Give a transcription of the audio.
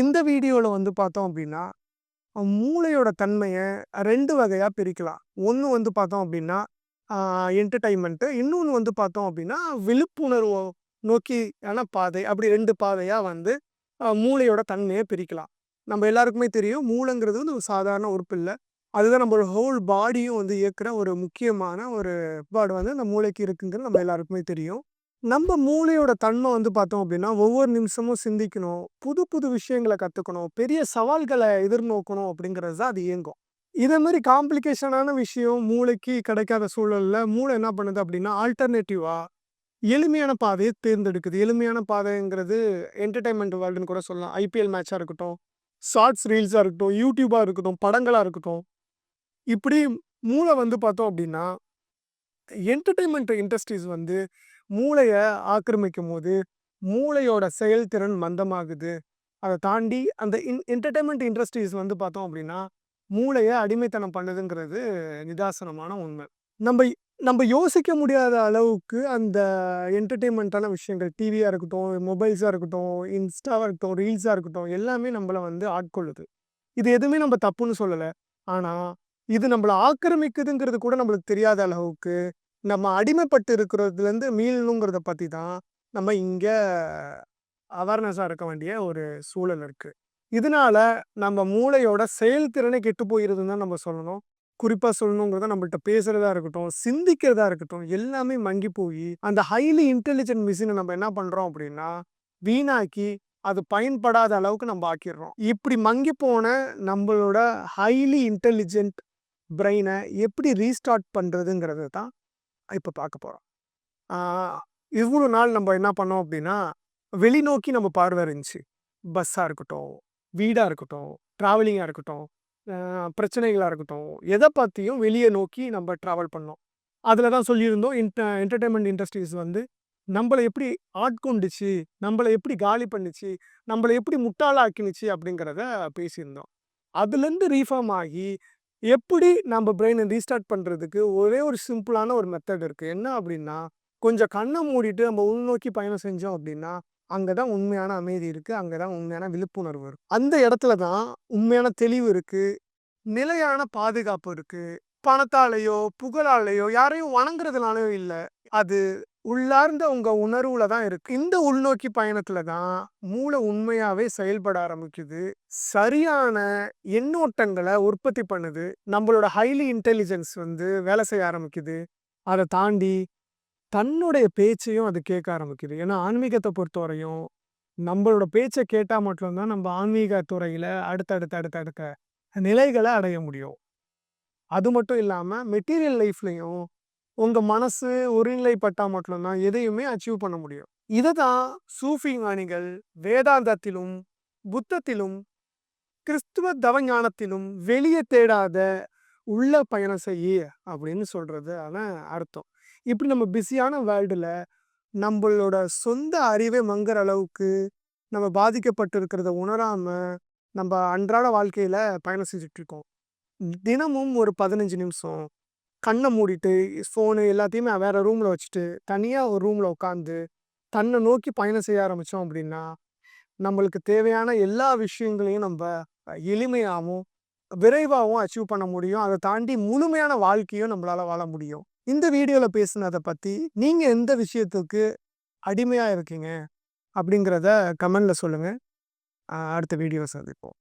இந்த வீடியோவில் வந்து பார்த்தோம் அப்படின்னா மூளையோட தன்மையை ரெண்டு வகையாக பிரிக்கலாம். ஒன்று வந்து பார்த்தோம் அப்படின்னா என்டர்டைன்மெண்ட்டு இன்னொன்று வந்து பார்த்தோம் அப்படின்னா விழிப்புணர்வு நோக்கியான பாதை அப்படி ரெண்டு பாதையாக வந்து மூளையோட தன்மையை பிரிக்கலாம். நம்ம எல்லாருக்குமே தெரியும் மூளைங்கிறது வந்து ஒரு சாதாரண உறுப்பு இல்லை. அதுதான் நம்மளோட ஹோல் பாடியும் வந்து இயக்கிற ஒரு முக்கியமான ஒரு பாடு வந்து அந்த மூளைக்கு இருக்குங்கிறது நம்ம எல்லாருக்குமே தெரியும். நம்ம மூளையோட தன்மை வந்து பார்த்தோம் அப்படின்னா ஒவ்வொரு நிமிஷமும் சிந்திக்கணும் புது புது விஷயங்களை கற்றுக்கணும் பெரிய சவால்களை எதிர்நோக்கணும் அப்படிங்கிறது தான் அது இயங்கும். இதே மாதிரி காம்ப்ளிகேஷனான விஷயம் மூளைக்கு கிடைக்காத சூழலில் மூளை என்ன பண்ணுது அப்படின்னா ஆல்டர்னேட்டிவாக எளிமையான பாதையை தேர்ந்தெடுக்குது. எளிமையான பாதைங்கிறது என்டர்டைன்மெண்ட் வேர்ல்டுன்னு கூட சொல்லலாம். ஐபிஎல் மேட்சாக இருக்கட்டும் ஷார்ட்ஸ் ரீல்ஸாக இருக்கட்டும் யூடியூபாக இருக்கட்டும் படங்களாக இருக்கட்டும். இப்படி மூளை வந்து பார்த்தோம் அப்படின்னா என்டர்டைன்மெண்ட் இண்டஸ்ட்ரீஸ் வந்து மூளையை ஆக்கிரமிக்கும் போது மூளையோட செயல்திறன் மந்தமாகுது. அதை தாண்டி அந்த இன் என்டர்டைன்மெண்ட் இண்டஸ்ட்ரீஸ் வந்து பார்த்தோம் அப்படின்னா மூளையை அடிமைத்தனம் பண்ணுதுங்கிறது நிதாசனமான உண்மை. நம்ம நம்ம யோசிக்க முடியாத அளவுக்கு அந்த என்டர்டெயின்மெண்ட்டான விஷயங்கள் டிவியாக இருக்கட்டும் மொபைல்ஸாக இருக்கட்டும் இன்ஸ்டாவாக இருக்கட்டும் ரீல்ஸாக இருக்கட்டும் எல்லாமே நம்மளை வந்து ஆட்கொள்ளுது. இது எதுவுமே நம்ம தப்புன்னு சொல்லலை. ஆனால் இது நம்மளை ஆக்கிரமிக்குதுங்கிறது கூட நம்மளுக்கு தெரியாத அளவுக்கு நம்ம அடிமைப்பட்டு இருக்கிறதுலேருந்து மீளணுங்கிறத பற்றி தான் நம்ம இங்கே அவேர்னஸாக இருக்க வேண்டிய ஒரு சூழல் இருக்குது இதனால நம்ம மூளையோட செயல்திறனை கெட்டு போயிருதுன்னு தான் நம்ம சொல்லணும். குறிப்பாக சொல்லணுங்கிறத நம்மள்கிட்ட பேசுகிறதா இருக்கட்டும் சிந்திக்கிறதா இருக்கட்டும் எல்லாமே மங்கி போய் அந்த ஹைலி இன்டெலிஜென்ட் மிஷினை நம்ம என்ன பண்ணுறோம் அப்படின்னா வீணாக்கி அது பயன்படாத அளவுக்கு நம்ம ஆக்கிடுறோம். இப்படி மங்கி போன நம்மளோட ஹைலி இன்டெலிஜென்ட் பிரெயினை எப்படி ரீஸ்டார்ட் பண்ணுறதுங்கிறது தான் இப்போ பார்க்க போகிறோம் இவ்வளோ நாள் நம்ம என்ன பண்ணோம் அப்படின்னா வெளிநோக்கி நம்ம பார்வை இருந்துச்சு. பஸ்ஸாக இருக்கட்டும் வீடாக இருக்கட்டும் ட்ராவலிங்காக இருக்கட்டும் பிரச்சனைகளாக இருக்கட்டும் எதை பற்றியும் வெளியே நோக்கி நம்ம ட்ராவல் பண்ணோம். அதில் தான் சொல்லியிருந்தோம் இன்ட என்டர்டைன்மெண்ட் இண்டஸ்ட்ரீஸ் வந்து நம்மளை எப்படி ஆட்கொண்டுச்சு நம்மளை எப்படி காலி பண்ணிச்சு நம்மளை எப்படி முட்டாளாக்கினுச்சு அப்படிங்கிறத பேசியிருந்தோம். அதுலேருந்து ரீஃபார்ம் ஆகி எப்படி நம்ம பிரெயினை ரீஸ்டார்ட் பண்ணுறதுக்கு ஒரே ஒரு சிம்பிளான ஒரு மெத்தட் இருக்குது என்ன அப்படின்னா கொஞ்சம் கண்ணை மூடிட்டு நம்ம உள்நோக்கி பயணம் செஞ்சோம் அப்படின்னா அங்கே தான் உண்மையான அமைதி இருக்குது அங்கே தான் உண்மையான விழிப்புணர்வு இருக்குது அந்த இடத்துல தான் உண்மையான தெளிவு இருக்குது நிலையான பாதுகாப்பு இருக்குது பணத்தாலேயோ புகழாலேயோ யாரையும் வணங்குறதுனாலயோ இல்லை அது உள்ளார்ந்த உங்கள் உணர்வுல தான் இருக்கு. இந்த உள்நோக்கி பயணத்துல தான் மூளை உண்மையாவே செயல்பட ஆரம்பிக்குது. சரியான எண்ணோட்டங்களை உற்பத்தி பண்ணுது. நம்மளோட ஹைலி இன்டெலிஜென்ஸ் வந்து வேலை செய்ய ஆரம்பிக்குது. அதை தாண்டி தன்னுடைய பேச்சையும் அது கேட்க ஆரம்பிக்குது. ஏன்னா ஆன்மீகத்தை பொறுத்தவரையும் நம்மளோட பேச்சை கேட்டால் மட்டும்தான் நம்ம ஆன்மீக துறையில் அடுத்தடுத்த அடுத்தடுத்த நிலைகளை அடைய முடியும். அது மட்டும் இல்லாமல் மெட்டீரியல் லைஃப்லையும் உங்கள் மனசு ஒருநிலைப்பட்டால் மட்டும்தான் எதையுமே அச்சீவ் பண்ண முடியும். இதை தான் சூஃபி ஞானிகள் வேதாந்தத்திலும் புத்தத்திலும் கிறிஸ்துவ தவஞானத்திலும் வெளியே தேடாத உள்ள பயணம் செய்ய அப்படின்னு சொல்கிறது ஆனால் அர்த்தம். இப்படி நம்ம பிஸியான வேர்ல்டில் நம்மளோட சொந்த அறிவை மங்குற அளவுக்கு நம்ம பாதிக்கப்பட்டு இருக்கிறத உணராமல் நம்ம அன்றாட வாழ்க்கையில் பயணம் செஞ்சிட்ருக்கோம் தினமும் ஒரு பதினஞ்சு நிமிஷம் கண்ணை மூடிட்டு ஃபோனு எல்லாத்தையுமே வேறு ரூமில் வச்சுட்டு தனியாக ஒரு ரூமில் உட்காந்து தன்னை நோக்கி பயணம் செய்ய ஆரம்பித்தோம் அப்படின்னா நம்மளுக்கு தேவையான எல்லா விஷயங்களையும் நம்ம எளிமையாகவும் விரைவாகவும் அச்சீவ் பண்ண முடியும். அதை தாண்டி முழுமையான வாழ்க்கையும் நம்மளால் வாழ முடியும். இந்த வீடியோவில் பேசுனதை பற்றி நீங்கள் எந்த விஷயத்துக்கு அடிமையாக இருக்கீங்க அப்படிங்கிறத கமெண்டில் சொல்லுங்கள் அடுத்த வீடியோ சந்திப்போம்.